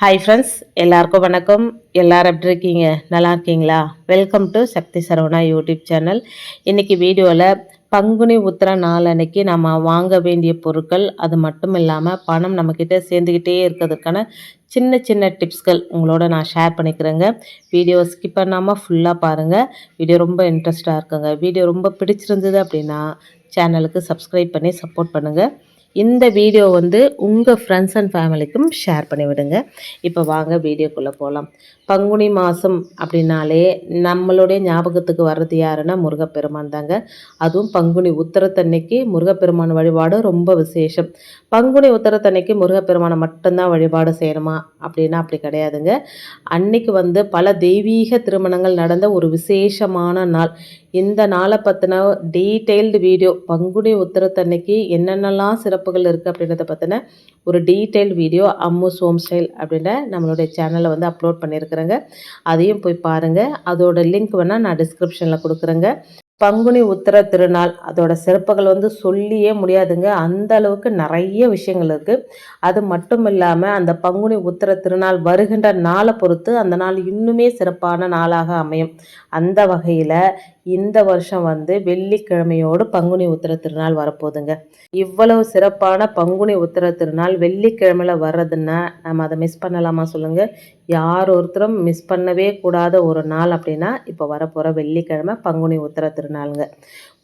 Hi friends எல்லாருக்கும் வணக்கம். எல்லாரும் எப்படி இருக்கீங்க? நல்லா இருக்கீங்களா? Welcome to Shakti Saravana YouTube channel இன்றைக்கி வீடியோவில் பங்குனி உத்திர நாள் அன்னைக்கு நம்ம வாங்க வேண்டிய பொருட்கள் அது மட்டும் இல்லாமல் பணம் நம்மக்கிட்ட சேர்ந்துக்கிட்டே இருக்கிறதுக்கான சின்ன சின்ன டிப்ஸ்கள் உங்களோட நான் ஷேர் பண்ணிக்கிறேங்க. வீடியோ ஸ்கிப் பண்ணாமல் ஃபுல்லாக பாருங்கள் வீடியோ ரொம்ப இன்ட்ரெஸ்டாக இருக்குங்க. வீடியோ ரொம்ப பிடிச்சிருந்தது அப்படின்னா சேனலுக்கு சப்ஸ்கிரைப் பண்ணி சப்போர்ட் பண்ணுங்கள் இந்த வீடியோ வந்து உங்கள் ஃப்ரெண்ட்ஸ் அண்ட் ஃபேமிலிக்கும் ஷேர் பண்ணிவிடுங்க. இப்போ வாங்க வீடியோக்குள்ளே போகலாம் பங்குனி மாதம் அப்படின்னாலே நம்மளுடைய ஞாபகத்துக்கு வர்றது யாருன்னா முருகப்பெருமான் தாங்க. அதுவும் பங்குனி உத்தரத்தன்னைக்கு முருகப்பெருமான் வழிபாடு ரொம்ப விசேஷம். பங்குனி உத்தரத்தன்னைக்கு முருகப்பெருமானை மட்டும்தான் வழிபாடு செய்யணுமா? அப்படின்னா அப்படி கிடையாதுங்க. அன்னைக்கு வந்து பல தெய்வீக திருமணங்கள் நடந்த ஒரு விசேஷமான நாள். இந்த நாளை பற்றின டீட்டெயில்டு வீடியோ பங்குனி உத்தரத்தன்னைக்கு என்னென்னலாம் சிறப்பு சிறப்புகள் இருக்குது அப்படின்றத பற்றின ஒரு detail video Ammu Som style அப்படின்ற நம்மளுடைய சேனலில் வந்து அப்லோட் பண்ணியிருக்கிறேங்க அதையும் போய் பாருங்கள் அதோட லிங்க் வேணால் நான் டிஸ்கிரிப்ஷனில் கொடுக்குறேங்க. பங்குனி உத்திர திருநாள் அதோட சிறப்புகள் வந்து சொல்லியே முடியாதுங்க. அந்த அளவுக்கு நிறைய விஷயங்கள் இருக்குது அது மட்டும் இல்லாமல் அந்த பங்குனி உத்திர திருநாள் வருகின்ற நாளை பொறுத்து அந்த நாள் இன்னுமே சிறப்பான நாளாக அமையும். அந்த வகையில் இந்த வருஷம் வந்து வெள்ளிக்கிழமையோடு பங்குனி உத்திர திருநாள் வரப்போகுதுங்க. இவ்வளவு சிறப்பான பங்குனி உத்திர திருநாள் வெள்ளிக்கிழமையில் வர்றதுன்னா நம்ம அதை மிஸ் பண்ணலாமா சொல்லுங்கள் யார் ஒருத்தரும் மிஸ் பண்ணவே கூடாத ஒரு நாள் அப்படின்னா இப்போ வரப்போகிற வெள்ளிக்கிழமை பங்குனி உத்திர திருநாளுங்க.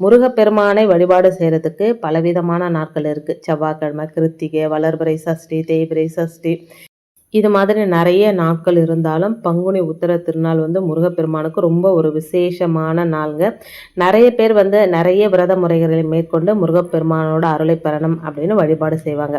முருகப்பெருமானை வழிபாடு செய்கிறதுக்கு பலவிதமான நாட்கள் இருக்குது செவ்வாய்க்கிழமை கிருத்திகை வளர்பிறை சஷ்டி தேய்பிரை சஷ்டி இது மாதிரி நிறைய நாட்கள் இருந்தாலும் பங்குனி உத்திர திருநாள் வந்து முருகப்பெருமானுக்கு ரொம்ப ஒரு விசேஷமான நாளுங்க. நிறைய பேர் வந்து நிறைய விரத முறைகளை மேற்கொண்டு முருகப்பெருமானோட அருளை பெறணும் அப்படின்னு வழிபாடு செய்வாங்க.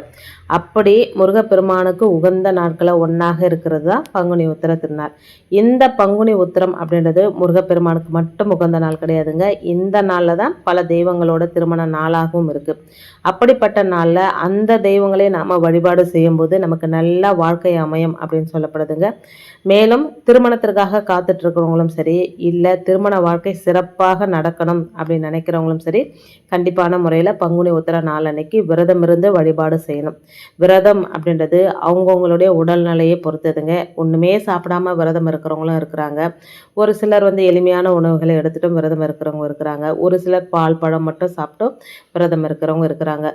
அப்படி முருகப்பெருமானுக்கு உகந்த நாட்களை ஒன்றாக இருக்கிறது தான் பங்குனி உத்திர திருநாள். இந்த பங்குனி உத்திரம் அப்படின்றது முருகப்பெருமானுக்கு மட்டும் உகந்த நாள் கிடையாதுங்க. இந்த நாளில் தான் பல தெய்வங்களோட திருமண நாளாகவும் இருக்குது அப்படிப்பட்ட நாளில் அந்த தெய்வங்களே நாம் வழிபாடு செய்யும்போது நமக்கு நல்ல வாழ்க்கை அமையும் அப்படின்னு சொல்லப்படுதுங்க. மேலும் திருமணத்திற்காக காத்துட்ருக்கிறவங்களும் சரி இல்லை திருமண வாழ்க்கை சிறப்பாக நடக்கணும் அப்படின்னு நினைக்கிறவங்களும் சரி கண்டிப்பான முறையில் பங்குனி உத்தர நாள் அன்னைக்கு விரதம் இருந்து வழிபாடு செய்யணும். விரதம் அப்படின்றது அவங்கவுங்களுடைய உடல்நிலையை பொறுத்ததுங்க. ஒன்றுமே சாப்பிடாம விரதம் இருக்கிறவங்களும் இருக்கிறாங்க. ஒரு சிலர் வந்து எளிமையான உணவுகளை எடுத்துகிட்டும் விரதம் இருக்கிறவங்க இருக்கிறாங்க. ஒரு சிலர் பால் பழம் மட்டும் சாப்பிட்டும் விரதம் இருக்கிறவங்க இருக்கிறாங்க.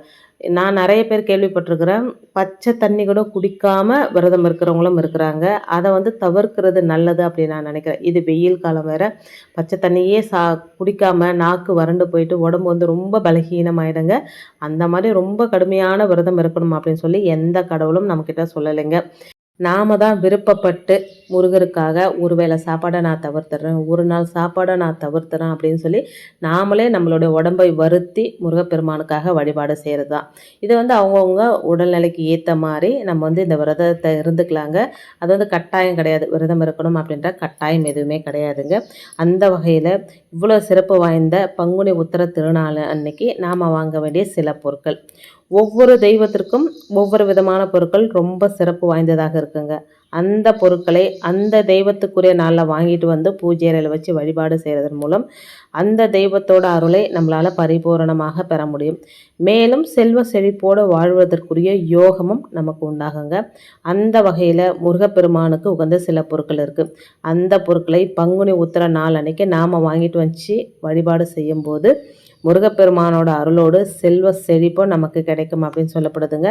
நான் நிறைய பேர் கேள்விப்பட்டிருக்கிறேன். பச்சை தண்ணி கூட குடிக்காமல் விரதம் இருக்கிறவங்களும் இருக்கிறாங்க. அதை வந்து தவிர்க்கிறது நல்லது அப்படின்னு நான் நினைக்கிறேன். இது வெயில் காலம் வேறு. பச்சை தண்ணியே சா குடிக்காமல் நாக்கு வறண்டு போயிட்டு உடம்பு வந்து ரொம்ப பலகீனமாயிடுங்க. அந்த மாதிரி ரொம்ப கடுமையான விரதம் இருக்கணும் அப்படின்னு சொல்லி எந்த கடவுளும் நம்மக்கிட்ட சொல்லலைங்க. நாம தான் விருப்பப்பட்டு முருகருக்காக ஒரு வேளை சாப்பாடை நான் தவிர்த்துறேன் ஒரு நாள் சாப்பாடை நான் தவிர்த்துறேன் அப்படின்னு சொல்லி நாமளே நம்மளுடைய உடம்பை வருத்தி முருகப்பெருமானுக்காக வழிபாடு செய்கிறது தான் இது வந்து அவங்கவுங்க உடல்நிலைக்கு ஏற்ற மாதிரி நம்ம வந்து இந்த விரதத்தை இருந்துக்கலாங்க. அது வந்து கட்டாயம் கிடையாது. விரதம் இருக்கணும் அப்படின்ற கட்டாயம் எதுவுமே கிடையாதுங்க. அந்த வகையில் இவ்வளோ சிறப்பு வாய்ந்த பங்குனி உத்தர திருநாள் அன்னைக்கு நாம் வாங்க வேண்டிய சில பொருட்கள். ஒவ்வொரு தெய்வத்திற்கும் ஒவ்வொரு விதமான பொருட்கள் ரொம்ப சிறப்பு வாய்ந்ததாக இருக்குங்க. அந்த பொருட்களை அந்த தெய்வத்துக்குரிய நாளில் வாங்கிட்டு வந்து பூஜை அறையில் வச்சு வழிபாடு செய்கிறதன் மூலம் அந்த தெய்வத்தோட அருளை நம்மளால் பரிபூரணமாக பெற முடியும். மேலும் செல்வ செழிப்போடு வாழ்வதற்குரிய யோகமும் நமக்கு உண்டாகுங்க. அந்த வகையில் முருகப்பெருமானுக்கு உகந்த சில பொருட்கள் இருக்குது அந்த பொருட்களை பங்குனி உத்திர நாள் அன்னைக்கு நாம் வாங்கிட்டு வச்சு வழிபாடு செய்யும்போது முருகப்பெருமானோட அருளோடு செல்வ செழிப்பும் நமக்கு கிடைக்கும் அப்படின்னு சொல்லப்படுதுங்க.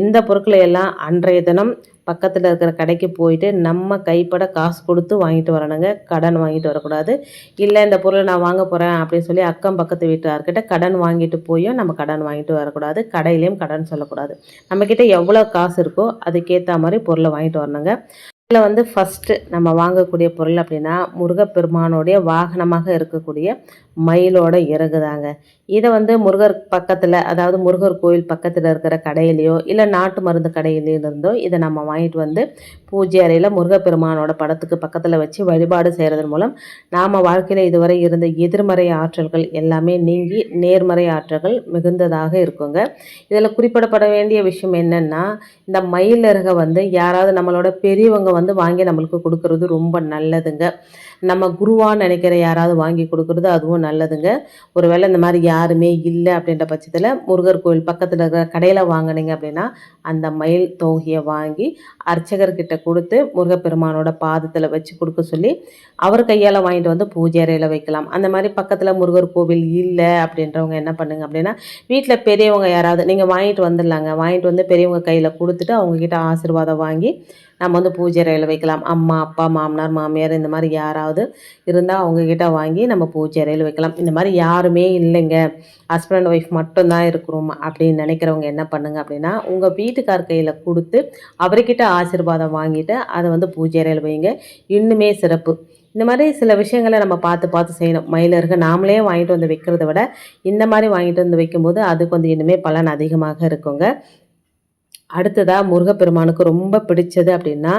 இந்த பொருட்களை எல்லாம் அன்றைய தினம் பக்கத்தில் இருக்கிற கடைக்கு போயிட்டு நம்ம கைப்பட காசு கொடுத்து வாங்கிட்டு வரணுங்க. கடன் வாங்கிட்டு வரக்கூடாது. இல்லை இந்த பொருளை நான் வாங்க போகிறேன் அப்படின்னு சொல்லி அக்கம் பக்கத்து வீட்டார்கிட்ட கடன் வாங்கிட்டு போயும் நம்ம கடன் வாங்கிட்டு வரக்கூடாது. கடையிலையும் கடன் சொல்லக்கூடாது. நம்மக்கிட்ட எவ்வளோ காசு இருக்கோ அதுக்கேற்ற மாதிரி பொருளை வாங்கிட்டு வரணுங்க. இதில் வந்து ஃபஸ்ட்டு நம்ம வாங்கக்கூடிய பொருள் அப்படின்னா முருகப்பெருமானுடைய வாகனமாக இருக்கக்கூடிய மயிலோட இறகு தாங்க இதை வந்து முருகர் பக்கத்தில் அதாவது முருகர் கோயில் பக்கத்தில் இருக்கிற கடையிலையோ இல்லை நாட்டு மருந்து கடையிலையோ இருந்தோ இதை நம்ம வாங்கிட்டு வந்து பூஜை அறையில் முருகப்பெருமானோட படத்துக்கு பக்கத்தில் வச்சு வழிபாடு செய்கிறதன் மூலம் நாம் வாழ்க்கையில் இதுவரை இருந்த எதிர்மறை ஆற்றல்கள் எல்லாமே நீங்கி நேர்மறை ஆற்றல்கள் மிகுந்ததாக இருக்குங்க. இதில் குறிப்பிடப்பட வேண்டிய விஷயம் என்னென்னா இந்த மயில் இறகை வந்து யாராவது நம்மளோட பெரியவங்க வந்து வந்து வாங்கி நம்மளுக்கு கொடுக்கறது ரொம்ப நல்லதுங்க. நம்ம குருவான்னு நினைக்கிற யாராவது வாங்கி கொடுக்குறது அதுவும் நல்லதுங்க. ஒருவேளை இந்த மாதிரி யாருமே இல்லை அப்படின்ற பட்சத்தில் முருகர் கோயில் பக்கத்தில் இருக்கிற கடையில் வாங்கினீங்க அப்படின்னா அந்த மயில் தொகையை வாங்கி அர்ச்சகர்கிட்ட கொடுத்து முருகப்பெருமானோட பாதத்தில் வச்சு கொடுக்க சொல்லி அவர் கையால் வாங்கிட்டு வந்து பூஜை அறையில் வைக்கலாம். அந்த மாதிரி பக்கத்தில் முருகர் கோவில் இல்லை அப்படின்றவங்க என்ன பண்ணுங்க அப்படின்னா வீட்டில் பெரியவங்க யாராவது நீங்கள் வாங்கிட்டு வந்துடலாங்க. வாங்கிட்டு வந்து பெரியவங்க கையில் கொடுத்துட்டு அவங்கக்கிட்ட ஆசீர்வாதம் வாங்கி நம்ம வந்து பூஜை அறையில் வைக்கலாம். அம்மா அப்பா மாமனார் மாமியார் இந்த மாதிரி யாராவது இருந்தால் அவங்கக்கிட்ட வாங்கி நம்ம பூஜை அறையில் வைக்கலாம். இந்த மாதிரி யாருமே இல்லைங்க. ஹஸ்பண்ட் அண்ட் ஒய்ஃப் மட்டும்தான் இருக்கிறோம் அப்படின்னு நினைக்கிறவங்க என்ன பண்ணுங்க அப்படின்னா உங்கள் வீட்டுக்கார் கையில் கொடுத்து அவர்கிட்ட ஆசீர்வாதம் வாங்கிட்டு அதை வந்து பூஜை அறையில் வைங்க. இன்னுமே சிறப்பு. இந்த மாதிரி சில விஷயங்களை நம்ம பார்த்து பார்த்து செய்யணும். மயிலருக்கு நாமளே வாங்கிட்டு வந்து வைக்கிறத விட இந்த மாதிரி வாங்கிட்டு வந்து வைக்கும்போது அதுக்கு வந்து இன்னுமே பலன் அதிகமாக இருக்குங்க. அடுத்ததாக முருகப்பெருமானுக்கு ரொம்ப பிடிச்சது அப்படின்னா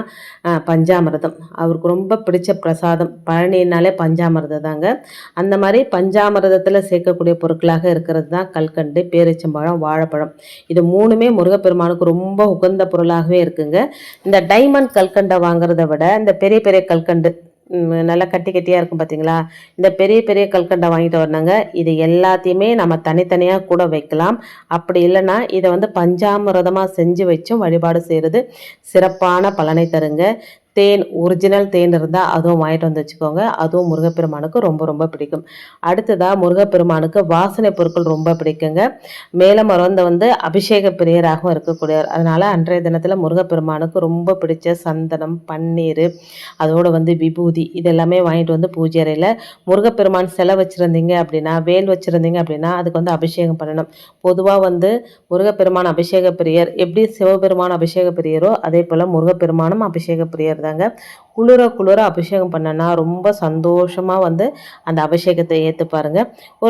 பஞ்சாமிரதம். அவருக்கு ரொம்ப பிடிச்ச பிரசாதம். பழனினாலே பஞ்சாமிரதம் தாங்க. அந்த மாதிரி பஞ்சாமிரதத்தில் சேர்க்கக்கூடிய பொருட்களாக இருக்கிறது தான் கல்கண்டு பேரிச்சம்பழம் வாழைப்பழம். இது மூணுமே முருகப்பெருமானுக்கு ரொம்ப உகந்த பொருளாகவே இருக்குங்க. இந்த டைமண்ட் கல்கண்டை வாங்குறத விட இந்த பெரிய பெரிய கல்கண்டு நல்லா கட்டி கட்டியாக இருக்கும் பார்த்தீங்களா இந்த பெரிய பெரிய கல்கண்டை வாங்கிட்டு வரணுங்க இது எல்லாத்தையுமே நம்ம தனித்தனியாக கூட வைக்கலாம். அப்படி இல்லைன்னா இதை வந்து பஞ்சாமிரதமாக செஞ்சு வச்சும் வழிபாடு செய்கிறது சிறப்பான பலனை தருங்க. தேன் ஒரிஜினல் தேன் இருந்தால் அதுவும் வாங்கிட்டு வந்து வச்சுக்கோங்க. அதுவும் முருகப்பெருமானுக்கு ரொம்ப ரொம்ப பிடிக்கும். அடுத்ததாக முருகப்பெருமானுக்கு வாசனை பொருட்கள் ரொம்ப பிடிக்குங்க. மேலே மறந்த வந்து அபிஷேக பிரியராகவும் இருக்கக்கூடியவர். அதனால் அன்றைய தினத்தில் முருகப்பெருமானுக்கு ரொம்ப பிடிச்ச சந்தனம் பன்னீர் அதோட வந்து விபூதி இதெல்லாமே வாங்கிட்டு வந்து பூஜை அறையில் முருகப்பெருமான் சிலை வச்சுருந்தீங்க அப்படின்னா வேல் வச்சுருந்தீங்க அப்படின்னா அதுக்கு வந்து அபிஷேகம் பண்ணணும். பொதுவாக வந்து முருகப்பெருமான் அபிஷேக பிரியர் எப்படி சிவபெருமான் அபிஷேக பிரியரோ அதே போல் முருகப்பெருமானும் அபிஷேக பிரியர் தாங்க குளிர குளிர அபிஷேகம் பண்ணனா ரொம்ப சந்தோஷமாக வந்து அந்த அபிஷேகத்தை ஏற்று பாருங்க ஒரு